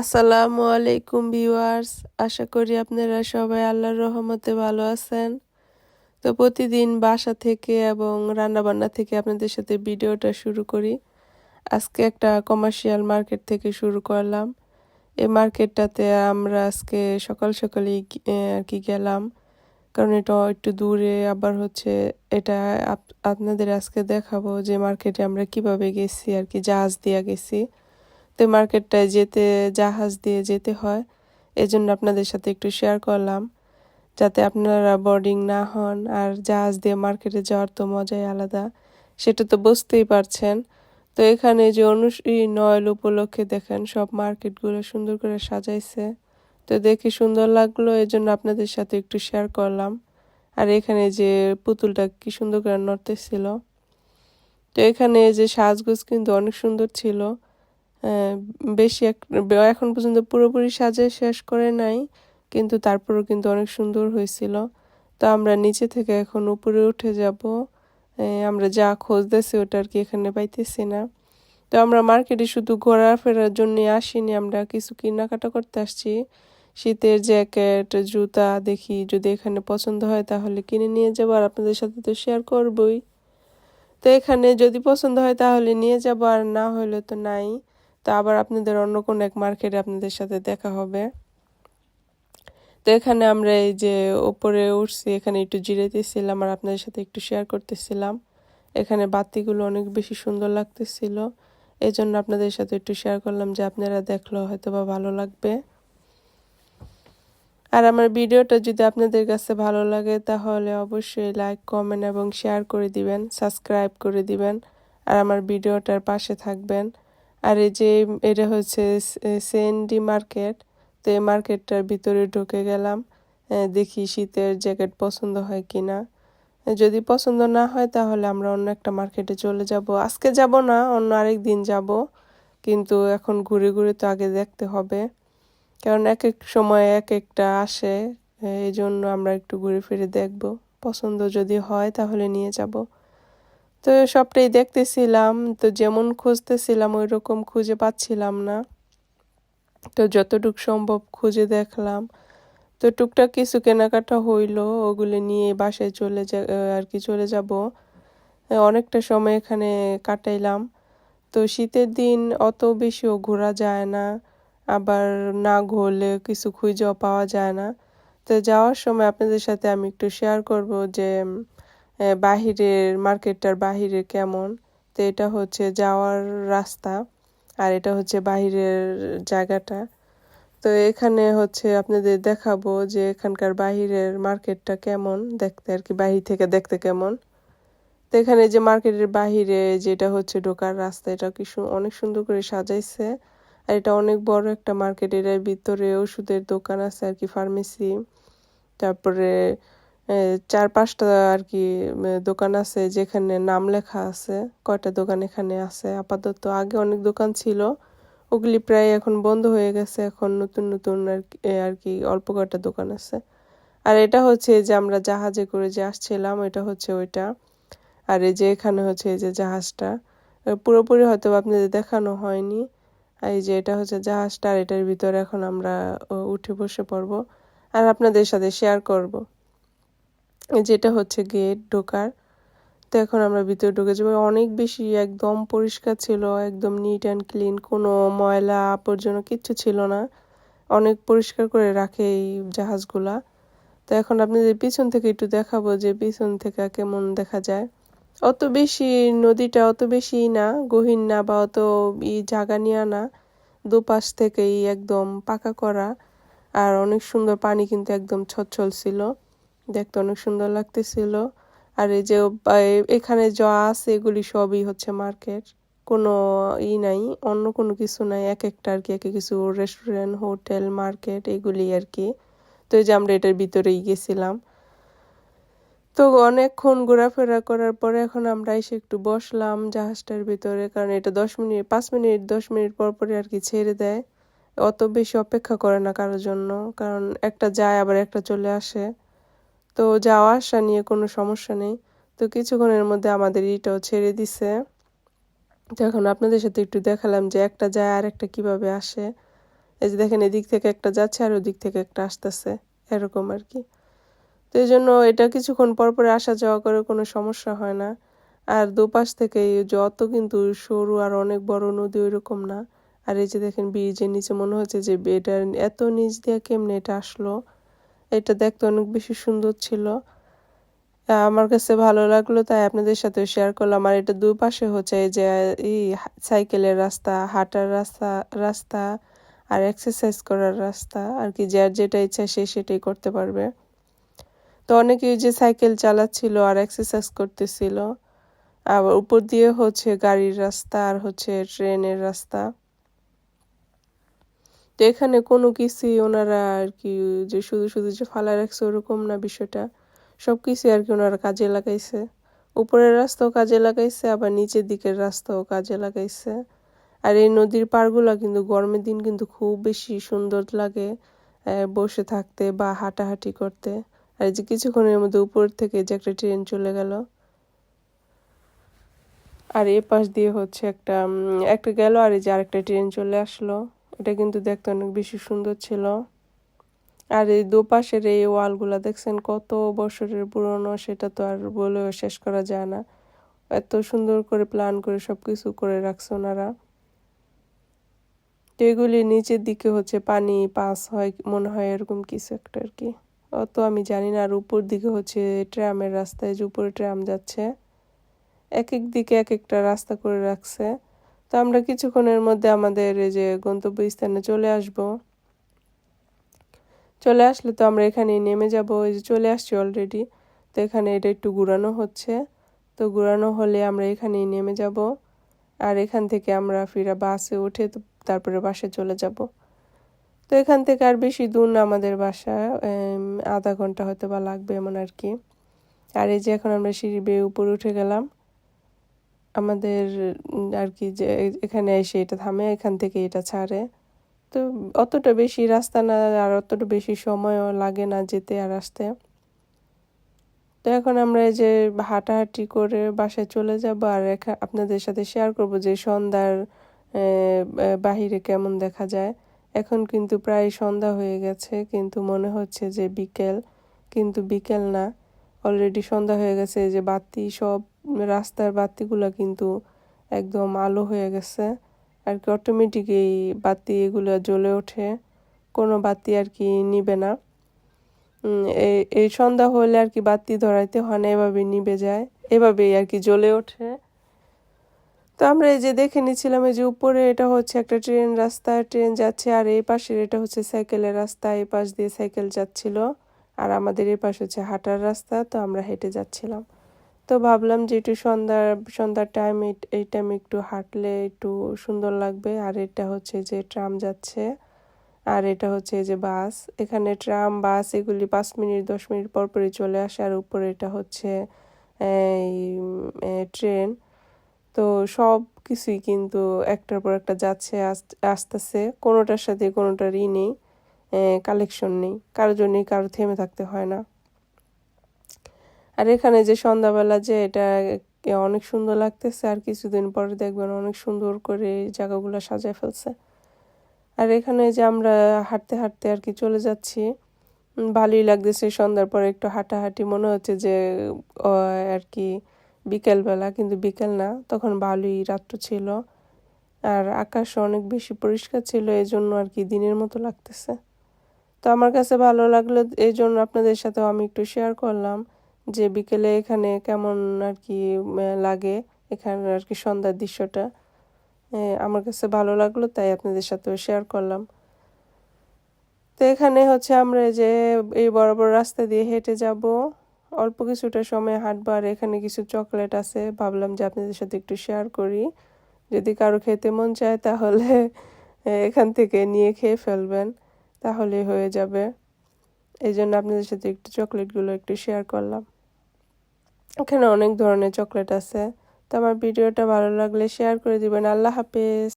আসসালামু আলাইকুম ভিউয়ার্স, আশা করি আপনারা সবাই আল্লাহর রহমতে ভালো আছেন। তো প্রতিদিন বাসা থেকে এবং রান্নাবান্না থেকে আপনাদের সাথে ভিডিওটা শুরু করি। আজকে একটা কমার্শিয়াল মার্কেট থেকে শুরু করলাম। এই মার্কেটটাতে আমরা আজকে সকাল সকালেই আর কি গেলাম। কারণ এটা একটু দূরে, আবার হচ্ছে এটা আপনাদের আজকে দেখাবো যে মার্কেটে আমরা কীভাবে গেছি আর কি জাহাজ দিয়ে গেছি। তো মার্কেটটায় যেতে, জাহাজ দিয়ে যেতে হয়। এজন্য আপনাদের সাথে একটু শেয়ার করলাম, যাতে আপনারা বোর্ডিং না হন আর জাহাজ দিয়ে মার্কেটে যাওয়ার তো মজাই আলাদা, সেটা তো বুঝতেই পারছেন। তো এখানে যে অনুষ ই নয়ল উপলক্ষে দেখেন, সব মার্কেটগুলো সুন্দর করে সাজাইছে। তো দেখে সুন্দর লাগল, এজন্য আপনাদের সাথে একটু শেয়ার করলাম। আর এখানে যে পুতুলটা কি সুন্দর করে নড়তেছিল। তো এখানে যে সাজগোজ কিন্তু অনেক সুন্দর ছিল। বেশি এক- এখন পর্যন্ত পুরোপুরি সাজে শেষ করে নাই, কিন্তু তারপরেও কিন্তু অনেক সুন্দর হয়েছিল। তো আমরা নিচে থেকে এখন উপরে উঠে যাব। আমরা যা খুঁজতেছি ওটা আর কি এখানে পাইতেছি না। তো আমরা মার্কেটে শুধু ঘোরাফেরার জন্য আসিনি, আমরা কিছু কেনাকাটা করতে আসছি। শীতের জ্যাকেট, জুতা দেখি যদি এখানে পছন্দ হয় তাহলে কিনে নিয়ে যাব আর আপনাদের সাথে তো শেয়ার করবই। তো এখানে যদি পছন্দ হয় তাহলে নিয়ে যাব আর না হলে তো নাই। তো আবার আপনাদের অন্য কোনো এক মার্কেটে আপনাদের সাথে দেখা হবে। তো এখানে আমরা এই যে ওপরে উঠছি, এখানে একটু জিরাইতেছিলাম আর আপনাদের সাথে একটু শেয়ার করতেছিলাম। এখানে বাতিগুলো অনেক বেশি সুন্দর লাগতেছিল। এই জন্য আপনাদের সাথে একটু শেয়ার করলাম যে আপনারা দেখল হয়তো বা ভালো লাগবে। আর আমার ভিডিওটা যদি আপনাদের কাছে ভালো লাগে, তাহলে অবশ্যই লাইক কমেন্ট এবং শেয়ার করে দিবেন সাবস্ক্রাইব করে দিবেন, আর আমার ভিডিওটার পাশে থাকবেন। আর এই যে এটা হচ্ছে সেন্ডি মার্কেট, তো এই মার্কেটটার ভিতরে ঢুকে গেলাম দেখি শীতের জ্যাকেট পছন্দ হয় কি না যদি পছন্দ না হয় তাহলে আমরা অন্য একটা মার্কেটে চলে যাব। আজকে যাব না, অন্য আরেক দিন যাব, কিন্তু এখন ঘুরে ঘুরে তো আগে দেখতে হবে। কারণ এক এক সময় এক একটা আসে এই জন্য আমরা একটু ঘুরে ফিরে দেখব। পছন্দ যদি হয় তাহলে নিয়ে যাব। তো সবটাই দেখতেছিলাম, তো যেমন খুঁজতেছিলাম ওই রকম খুঁজে পাচ্ছিলাম না। তো যতটুকু সম্ভব খুঁজে দেখলাম। তো টুকটাক কিছু কেনাকাটা হইল, ওগুলো নিয়ে বাসায় চলে যা আর কি চলে যাব। অনেকটা সময় এখানে কাটাইলাম। তো শীতের দিন অত বেশিও ঘোরা যায় না, আবার না ঘুরলে কিছু খুঁজেও পাওয়া যায় না। তো যাওয়ার সময় আপনাদের সাথে আমি একটু শেয়ার করব যে বাহিরের মার্কেটটার বাহিরে কেমন? তো এটা হচ্ছে যাওয়ার রাস্তা আর এটা হচ্ছে বাহিরের জায়গাটা। তো এখানে হচ্ছে আপনাদের দেখাবো যে এখানকার বাহিরের মার্কেটটা কেমন দেখতে আর কি, বাহির থেকে দেখতে কেমন। তো এখানে যে মার্কেটের বাহিরে যেটা হচ্ছে ঢোকার রাস্তা, এটা কি অনেক সুন্দর করে সাজাইছে। আর এটা অনেক বড় একটা মার্কেট, এর ভিতরে ওষুধের দোকান আছে আর কি, ফার্মেসি। তারপরে চার পাঁচটা আর কি দোকান আছে যেখানে নাম লেখা আছে, কয়টা দোকান এখানে আছে, আপাতত আগে অনেক দোকান ছিল, ওগুলি প্রায় এখন বন্ধ হয়ে গেছে, এখন নতুন নতুন আর কি আর কি অল্প কয়টা দোকান আছে। আর এটা হচ্ছে যে আমরা জাহাজে করে যে আসছিলাম, এটা হচ্ছে ওইটা। আর এই যে এখানে হচ্ছে এই যে জাহাজটা পুরোপুরি হয়তো আপনাদের দেখানো হয়নি। এই যে এটা হচ্ছে জাহাজটা, আর এটার ভিতরে এখন আমরা উঠে বসে পড়ব। আর আপনাদের সাথে শেয়ার করব। যেটা হচ্ছে গেট ঢোকার। তো এখন আমরা ভিতরে ঢুকে যাব। অনেক বেশি একদম পরিষ্কার ছিল, একদম নিট অ্যান্ড ক্লিন কোনো ময়লা আবর্জনা কিচ্ছু ছিল না। অনেক পরিষ্কার করে রাখে এই জাহাজগুলা। তো এখন আপনাদের পিছন থেকে একটু দেখাবো যে পিছন থেকে কেমন দেখা যায়। অত বেশি নদীটা অত বেশি না, গহীন না বা অত ই জাগা নিয়া না। দুপাশ থেকেই একদম পাকা করা। আর অনেক সুন্দর পানি কিন্তু একদম ছচ্ছল ছিল। দেখতে অনেক সুন্দর লাগতেছিল। আর এই যে এখানে যা আছে এগুলি সবই হচ্ছে মার্কেট। কোনো ই নাই, অন্য কোনো কিছু নাই, এক একটা আর কি, এক কিছু রেস্টুরেন্ট হোটেল মার্কেট এগুলি আর কি। তো এই যে আমরা এটার ভিতরেই গেছিলাম। তো অনেকক্ষণ ঘোরাফেরা করার পরে এখন আমরা এসে একটু বসলাম জাহাজটার ভিতরে, কারণ এটা দশ মিনিট, পাঁচ মিনিট, দশ মিনিট পর পরে আর কি ছেড়ে দেয়। অত বেশি অপেক্ষা করে না কারোর জন্য, কারণ একটা যায় আবার একটা চলে আসে। তো যাওয়া আসা নিয়ে কোনো সমস্যা নেই। তো কিছুক্ষণের মধ্যে আমাদের ইটাও ছেড়ে দিছে। তো এখন আপনাদের সাথে একটু দেখালাম যে একটা যায় আর একটা কীভাবে আসে। এই যে দেখেন, এদিক থেকে একটা যাচ্ছে আর ওদিক থেকে একটা আসতেছে। এরকম আর কি। তো এই জন্য এটা কিছুক্ষণ পর পরে আসা যাওয়া করে কোনো সমস্যা হয় না। আর দুপাশ থেকে যত কিন্তু সরু আর অনেক বড় নদী ওইরকম না। আর এই যে দেখেন, ব্রিজের নিচে মনে হচ্ছে যে এটা এত নিচ দিয়ে কেমনে এটা আসলো। এটা দেখতে অনেক বেশি সুন্দর ছিল। আমার কাছে ভালো লাগল, তাই আপনাদের সাথে শেয়ার করলাম। আর এটা দুই পাশে হচ্ছে এই যে, এই সাইকেলের রাস্তা, হাঁটার রাস্তা রাস্তা আর এক্সারসাইজ করার রাস্তা। আর কি যার যেটা ইচ্ছা সে সেটাই করতে পারবে। তো অনেকেই যে সাইকেল চালাচ্ছিল আর এক্সারসাইজ করতেছিল। আবার উপর দিয়ে হচ্ছে গাড়ির রাস্তা আর হচ্ছে ট্রেনের রাস্তা। তো এখানে কোনো কিছুই ওনারা আর কি যে শুধু শুধু যে ফালা রাখছে ওরকম না বিষয়টা। সব কিছুই আর কি ওনারা কাজে লাগাইছে। উপরের রাস্তাও কাজে লাগাইছে, আবার নিচের দিকের রাস্তাও কাজে লাগাইছে। আর এই নদীর পাড়গুলো কিন্তু গরমের দিন কিন্তু খুব বেশি সুন্দর লাগে বসে থাকতে বা হাঁটাহাঁটি করতে। আর যে কিছুক্ষণের মধ্যে উপর থেকে যে একটা ট্রেন চলে গেল। আর এ পাশ দিয়ে হচ্ছে একটা একটা গেল, আর এই যে আরেকটা ট্রেন চলে আসলো। এটা কিন্তু দেখতে অনেক বেশি সুন্দর ছিল। আর এই দুপাশের এই ওয়ালগুলা দেখছেন কত বছরের পুরনো, সেটা তো আর বলেও শেষ করা যায় না। এত সুন্দর করে প্ল্যান করে সব কিছু করে রাখছে ওনারা। তো এগুলি নিচের দিকে হচ্ছে পানি পাস হয়, মনে হয় এরকম কিছু একটা আর কি। অত আমি জানি না, আর উপর দিকে হচ্ছে ট্রামের রাস্তায় যে উপরে ট্রাম যাচ্ছে এক এক দিকে এক একটা রাস্তা করে রাখছে। তো আমরা কিছুক্ষণের মধ্যে আমাদের এই যে গন্তব্যস্থানে চলে আসব। চলে আসলে তো আমরা এখানে নেমে যাব, এই যে চলে আসছি অলরেডি তো এখানে এটা একটু ঘুরানো হচ্ছে। তো ঘুরানো হলে আমরা এখানেই নেমে যাব। আর এখান থেকে আমরা ফিরা বাসে উঠে তারপরে বাসে চলে যাব। তো এখান থেকে আর বেশি দূর না আমাদের বাসা আধা ঘণ্টা হয়তো বা লাগবে এমন আর কি। আর এই যে এখন আমরা সিঁড়ি বেয়ে উপরে উঠে গেলাম। আমাদের আর কি যে এখানে এসে এটা থামে, এখান থেকে এটা ছাড়ে। তো অতটা বেশি রাস্তা না, আর অতটা বেশি সময়ও লাগে না যেতে আর আসতে। তো এখন আমরা এই যে হাঁটাহাঁটি করে বাসায় চলে যাব, আর আপনাদের সাথে শেয়ার করব যে সন্ধ্যার বাহিরে কেমন দেখা যায়। এখন কিন্তু প্রায় সন্ধ্যা হয়ে গেছে, কিন্তু মনে হচ্ছে যে বিকেল, কিন্তু বিকেল না। অলরেডি সন্ধ্যা হয়ে গেছে যে বাতি সব রাস্তার বাতিগুলো কিন্তু একদম আলো হয়ে গেছে। আর কি অটোমেটিক এই বাতি এগুলো জ্বলে ওঠে। কোনো বাতি আর কি নিবে না। এই এই সন্ধ্যা হলে আর কি বাতি ধরাইতে হয় না, এভাবে নিবে যায়। এভাবেই আর কি জ্বলে ওঠে। তো আমরা এই যে দেখে নিচ্ছিলাম, এই যে উপরে এটা হচ্ছে একটা ট্রেন রাস্তা। ট্রেন যাচ্ছে আর এই পাশের এটা হচ্ছে সাইকেলের রাস্তা। এই পাশ দিয়ে সাইকেল যাচ্ছিল। আর আমাদের এই পাশ হচ্ছে হাঁটার রাস্তা। তো আমরা হেঁটে যাচ্ছিলাম। তো ভাবলাম যে একটু সন্ধ্যার সন্ধ্যার টাইম এই টাইম একটু হাঁটলে একটু সুন্দর লাগবে। আর এটা হচ্ছে যে ট্রাম যাচ্ছে। আর এটা হচ্ছে যে বাস। এখানে ট্রাম, বাস এগুলি পাঁচ মিনিট, দশ মিনিট পর পরই চলে আসে। আর উপরে এটা হচ্ছে ট্রেন। তো সব কিছুই কিন্তু একটার পর একটা যাচ্ছে আসতেছে। কোনোটার সাথে কোনোটার ই নেই কালেকশন নেই। কারোর জন্যই কারও থেমে থাকতে হয় না। আর এখানে যে সন্ধ্যাবেলা যে এটা অনেক সুন্দর লাগতেছে, আর কিছুদিন পরে দেখবেন অনেক সুন্দর করে জায়গাগুলো সাজায় ফেলছে। আর এখানে যে আমরা হাঁটতে হাঁটতে আর কি চলে যাচ্ছি ভালোই লাগতেছে। সন্ধ্যার পরে একটু হাঁটাহাঁটি, মনে হচ্ছে যে আর কি বিকেলবেলা, কিন্তু বিকেল না, তখন ভালোই রাত্র ছিল। আর আকাশ অনেক বেশি পরিষ্কার ছিল এই জন্য আর কি দিনের মতো লাগতেছে। তো আমার কাছে ভালো লাগল এই জন্য আপনাদের সাথেও আমি একটু শেয়ার করলাম। যে বিকেলে এখানে কেমন আর কি লাগে এখানে আর কি সন্ধ্যার দৃশ্যটা। আমার কাছে ভালো লাগল, তাই আপনাদের সাথেও শেয়ার করলাম। তো এখানে হচ্ছে আমরা যে, এই বড় বড় রাস্তা দিয়ে হেঁটে যাব। অল্প কিছুটা সময় হাঁটবো আর এখানে কিছু চকলেট আছে, ভাবলাম যে আপনাদের সাথে একটু শেয়ার করি। যদি কারও খেতে মন চায় তাহলে এখান থেকে নিয়ে খেয়ে ফেলবেন, তাহলে হয়ে যাবে। এই জন্য আপনাদের সাথে একটু চকলেটগুলো একটু শেয়ার করলাম। এখানে অনেক ধরনের চকলেট আছে। তো আমার ভিডিওটা ভালো লাগলে শেয়ার করে দিবেন। আল্লাহ হাফেজ।